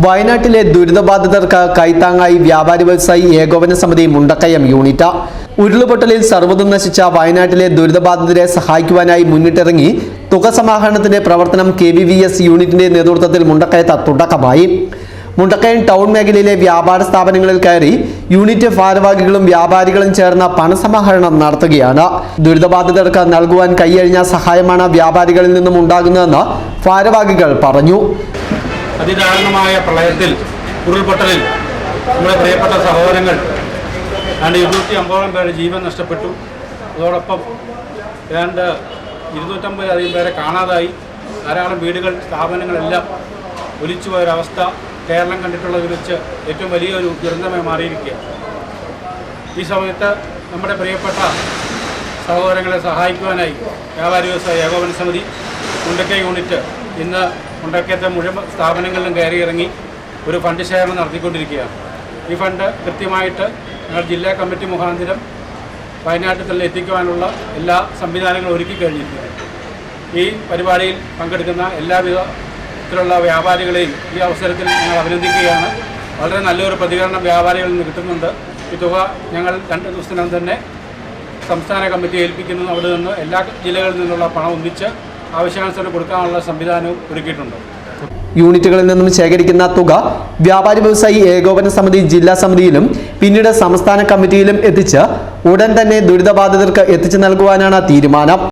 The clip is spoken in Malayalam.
വയനാട്ടിലെ ദുരിതബാധിതർക്ക് കൈത്താങ്ങായി വ്യാപാരി വ്യവസായി ഏകോപന സമിതി മുണ്ടക്കയം യൂണിറ്റ്. ഉരുളുപൊട്ടലിൽ സർവതും നശിച്ച വയനാട്ടിലെ ദുരിതബാധിതരെ സഹായിക്കുവാനായി മുന്നിട്ടിറങ്ങി തുക സമാഹരണത്തിന്റെ പ്രവർത്തനം കെ വി വി എസ് യൂണിറ്റിന്റെ നേതൃത്വത്തിൽ മുണ്ടക്കയത്ത് തുടക്കമായി. മുണ്ടക്കയം ടൗൺ മേഖലയിലെ വ്യാപാര സ്ഥാപനങ്ങളിൽ കയറി യൂണിറ്റ് ഭാരവാഹികളും വ്യാപാരികളും ചേർന്ന പണസമാഹരണം നടത്തുകയാണ്. ദുരിതബാധിതർക്ക് നൽകുവാൻ കൈയഴിഞ്ഞ സഹായമാണ് വ്യാപാരികളിൽ നിന്നും ഉണ്ടാകുന്നതെന്ന് ഭാരവാഹികൾ പറഞ്ഞു. അതിദാരുണമായ പ്രളയത്തിൽ ഉരുൾപൊട്ടലിൽ നമ്മുടെ പ്രിയപ്പെട്ട സഹോദരങ്ങൾ രണ്ട് ഇരുന്നൂറ്റി അമ്പതോളം പേരുടെ ജീവൻ നഷ്ടപ്പെട്ടു. അതോടൊപ്പം ഏതാണ്ട് ഇരുന്നൂറ്റമ്പതിലധികം പേരെ കാണാതായി. ധാരാളം വീടുകൾ സ്ഥാപനങ്ങളെല്ലാം ഒലിച്ചു പോയൊരവസ്ഥ കേരളം കണ്ടിട്ടുള്ളതിൽ വെച്ച് ഏറ്റവും വലിയൊരു ദുരന്തമായി മാറിയിരിക്കുകയാണ്. ഈ സമയത്ത് നമ്മുടെ പ്രിയപ്പെട്ട സഹോദരങ്ങളെ സഹായിക്കുവാനായി വ്യാപാരി വ്യവസായ ഏകോപന സമിതി മുണ്ടക്കൈ യൂണിറ്റ് ഇന്ന് ഉണ്ടാക്കിയത്തെ മുഴുവൻ സ്ഥാപനങ്ങളിലും കയറി ഇറങ്ങി ഒരു ഫണ്ട് ശേഖരണം നടത്തിക്കൊണ്ടിരിക്കുകയാണ്. ഈ ഫണ്ട് കൃത്യമായിട്ട് ഞങ്ങൾ ജില്ലാ കമ്മിറ്റി മുഖാന്തരം വയനാട്ടിൽ തന്നെ എത്തിക്കുവാനുള്ള എല്ലാ സംവിധാനങ്ങളും ഒരുക്കി കഴിഞ്ഞിരിക്കുന്നു ഈ പരിപാടിയിൽ പങ്കെടുക്കുന്ന എല്ലാവിധ ത്തിലുള്ള വ്യാപാരികളെയും ഈ അവസരത്തിൽ ഞങ്ങൾ അഭിനന്ദിക്കുകയാണ്. വളരെ നല്ലൊരു പ്രതികരണം വ്യാപാരികളിൽ നിന്ന് കിട്ടുന്നുണ്ട്. ഈ തുക ഞങ്ങൾ രണ്ട് ദിവസത്തിനകം തന്നെ സംസ്ഥാന കമ്മിറ്റി ഏൽപ്പിക്കുന്നു. അവിടെ നിന്ന് എല്ലാ ജില്ലകളിൽ നിന്നുള്ള പണം ഒന്നിച്ച് ആവശ്യാനുസരണം കൊടുക്കാനുള്ള സംവിധാനവും ഒരുക്കിയിട്ടുണ്ട്. യൂണിറ്റുകളിൽ നിന്നും ശേഖരിക്കുന്ന തുക വ്യാപാരി വ്യവസായി ഏകോപന സമിതി ജില്ലാ സമിതിയിലും പിന്നീട് സംസ്ഥാന കമ്മിറ്റിയിലും എത്തിച്ച് ഉടൻ തന്നെ ദുരിതബാധിതർക്ക് എത്തിച്ചു നൽകുവാനാണ് തീരുമാനം.